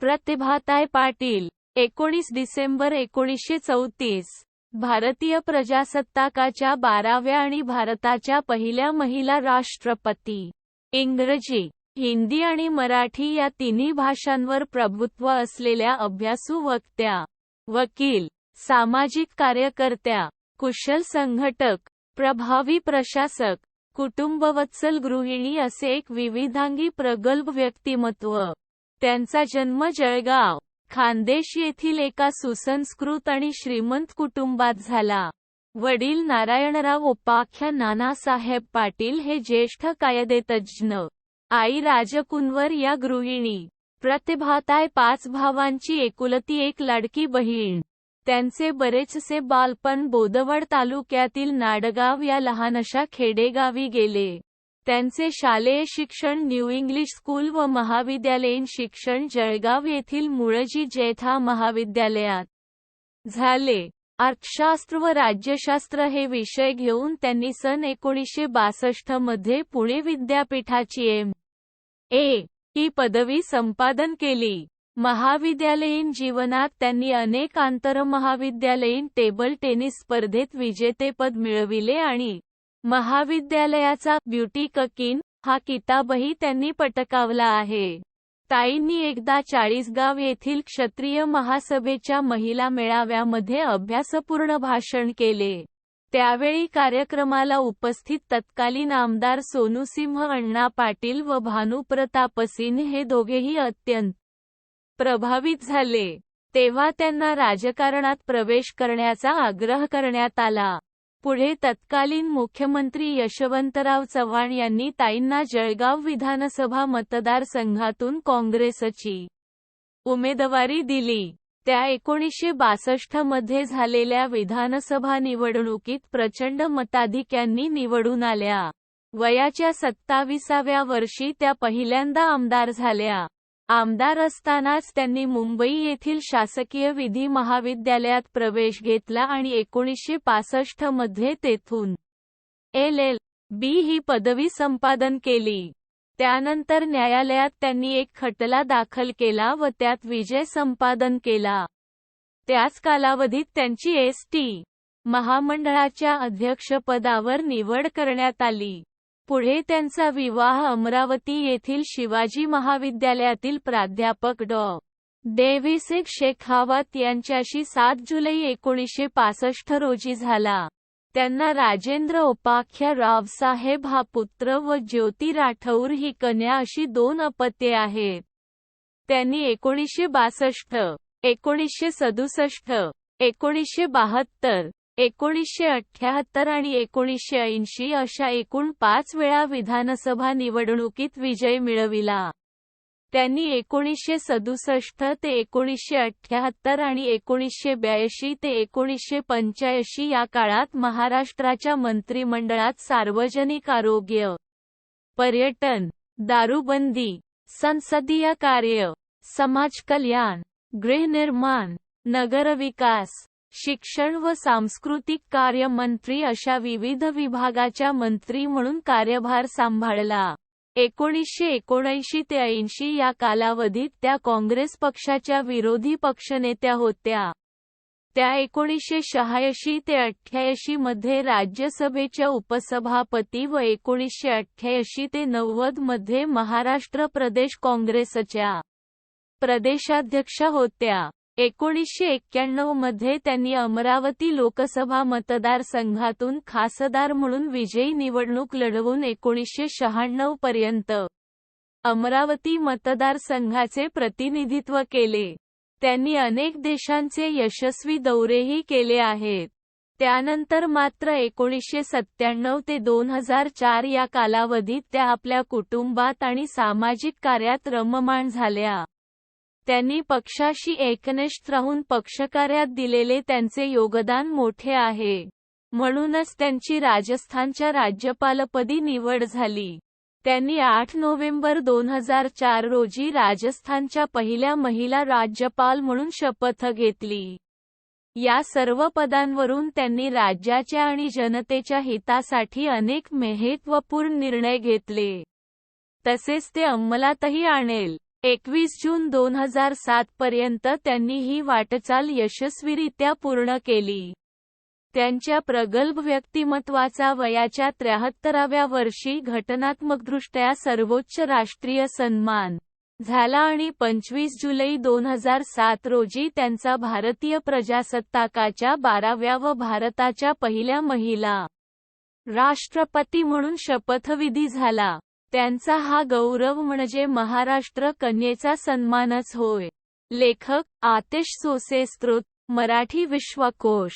प्रतिभाताय पाटील एकोणीस डिसेंबर एकोणीसशे चौतीस. भारतीय प्रजासत्ताकाच्या बाराव्या आणि भारताच्या पहिल्या महिला राष्ट्रपती. इंग्रजी हिंदी आणि मराठी या तिन्ही भाषांवर प्रभुत्व असलेल्या अभ्यासू वक्त्या वकील सामाजिक कार्यकर्त्या कुशल संघटक प्रभावी प्रशासक कुटुंबवत्सल गृहिणी असे एक विविधांगी प्रगल्भ व्यक्तिमत्व. त्यांचा जन्म जळगाव खानदेश येथील एका सुसंस्कृत आणि श्रीमंत कुटुंबात झाला. वडील नारायणराव उपाख्या नानासाहेब पाटील हे ज्येष्ठ कायदेतज्ज्ञ. आई राजकुंवर या गृहिणी. प्रतिभाताय पाच भावांची एकुलती एक लाडकी बहीण. त्यांचे बरेचसे बालपण बोदवड तालुक्यातील नाडगाव या लहानशा खेडेगावी गेले. त्यांचे शालेय शिक्षण न्यू इंग्लिश स्कूल व महाविद्यालयीन शिक्षण जळगाव येथील मुळजी जेठा महाविद्यालयात. झाले. अर्थशास्त्र व राज्यशास्त्र हे विषय घेऊन त्यांनी सन एकोणीसशे बासष्टमध्ये पुणे विद्यापीठाची एम. ए. ही पदवी संपादन केली. महाविद्यालयीन जीवनात त्यांनी अनेक आंतरमहाविद्यालयीन टेबल टेनिस स्पर्धेत विजेतेपद मिळविले आणि महाविद्यालयाचा ब्युटी ककीन हा किताबही त्यांनी पटकावला आहे. ताईंनी एकदा चाळीसगाव येथील क्षत्रिय महासभेच्या महिला मेळाव्यामध्ये अभ्यासपूर्ण भाषण केले. त्यावेळी कार्यक्रमाला उपस्थित तत्कालीन आमदार सोनूसिंह अण्णा पाटील व भानुप्रतापसिंह हे दोघेही अत्यंत प्रभावित झाले. तेव्हा त्यांना राजकारणात प्रवेश करण्याचा आग्रह करण्यात आला. पुढे तत्कालीन मुख्यमंत्री यशवंतराव चव्हाण यांनी ताईंना जळगाव विधानसभा मतदारसंघातून काँग्रेसची उमेदवारी दिली. त्या एकोणीसशे बासष्टमध्ये झालेल्या विधानसभा निवडणुकीत प्रचंड मताधिक्यांनी निवडून आल्या. वयाच्या सत्ताविसाव्या वर्षी त्या पहिल्यांदा आमदार झाल्या. आमदार असतानाच त्यांनी मुंबई येथील शासकीय विधी महाविद्यालयात प्रवेश घेतला आणि एकोणीसशे पासष्टमध्ये तेथून एल. एल. बी. ही पदवी संपादन केली. त्यानंतर न्यायालयात त्यांनी एक खटला दाखल केला व त्यात विजय संपादन केला. त्याच कालावधीत त्यांची एस. टी. महामंडळाच्या अध्यक्षपदावर निवड करण्यात आली. पुढे त्यांचा विवाह अमरावती येथील शिवाजी महाविद्यालयातील प्राध्यापक डॉ. डेव्हिसेक शेखावत यांच्याशी सात जुलै एकोणीसशे पासष्ट रोजी झाला. त्यांना राजेंद्र उपाख्य रावसाहेब हा पुत्र व ज्योती राठौर ही कन्या अशी दोन अपत्ये आहेत. त्यांनी एकोणीसशे बासष्ट एकोणीसशे सदुसष्ट एकोणीसशे बहात्तर एकोणीसशे अठ्याहत्तर आणि एकोणीसशे ऐंशी अशा एकूण पाच वेळा विधानसभा निवडणुकीत विजय मिळविला. त्यांनी एकोणीसशे सदुसष्ट ते एकोणीसशे अठ्याहत्तर आणि एकोणीसशे ब्याऐंशी ते एकोणीसशे पंच्याऐंशी या काळात महाराष्ट्राच्या मंत्रिमंडळात सार्वजनिक आरोग्य पर्यटन दारूबंदी संसदीय कार्य समाज कल्याण गृहनिर्माण नगरविकास शिक्षण व सांस्कृतिक कार्य मंत्री अशा विविध विभागाच्या मंत्री म्हणून कार्यभार सांभाळला. एकोणीसशे एकोणऐंशी ते ऐंशी या कालावधीत त्या काँग्रेस पक्षाच्या विरोधी पक्षनेत्या होत्या. त्या एकोणीसशे शहाऐंशी ते अठ्ठ्याऐंशी मध्ये राज्यसभेच्या उपसभापती व एकोणीसशे अठ्ठ्याऐंशी ते नव्वदमध्ये महाराष्ट्र प्रदेश काँग्रेसच्या प्रदेशाध्यक्षा होत्या. एकोणीसशे एक्क्याण्णवमध्ये त्यांनी अमरावती लोकसभा मतदारसंघातून खासदार म्हणून विजयी निवडणूक लढवून एकोणीसशे शहाण्णव पर्यंत अमरावती मतदारसंघाचे प्रतिनिधित्व केले. त्यांनी अनेक देशांचे यशस्वी दौरेही केले आहेत. त्यानंतर मात्र एकोणीसशे सत्त्याण्णव ते दोन हजार चार या कालावधीत त्या आपल्या कुटुंबात आणि सामाजिक कार्यात रममाण झाल्या. त्यांनी पक्षाशी एकनिष्ठ राहून पक्षकार्यात दिलेले त्यांचे योगदान मोठे आहे. म्हणूनच त्यांची राजस्थानच्या राज्यपालपदी निवड झाली. त्यांनी आठ नोव्हेंबर दोन हजार चार रोजी राजस्थानच्या पहिल्या महिला राज्यपाल म्हणून शपथ घेतली. या सर्व पदांवरून त्यांनी राज्याच्या आणि जनतेच्या हितासाठी अनेक मेहत्वपूर्ण निर्णय घेतले. तसेच ते अंमलातही आणेल. एकवीस जून दोन हजार सात पर्यंत त्यांनी ही वाटचाल यशस्वीरित्या पूर्ण केली. त्यांच्या प्रगल्भ व्यक्तिमत्वाचा वयाच्या त्र्याहत्तराव्या वर्षी घटनात्मकदृष्ट्या सर्वोच्च राष्ट्रीय सन्मान झाला आणि पंचवीस जुलै दोन हजार सात रोजी त्यांचा भारतीय प्रजासत्ताकाच्या बाराव्या व भारताच्या पहिल्या महिला राष्ट्रपती म्हणून शपथविधी झाला. त्यांचा हा गौरव म्हणजे महाराष्ट्र कन्येचा सन्मानच होय. लेखक आतिश सोसे स्त्रोत मराठी विश्वकोश.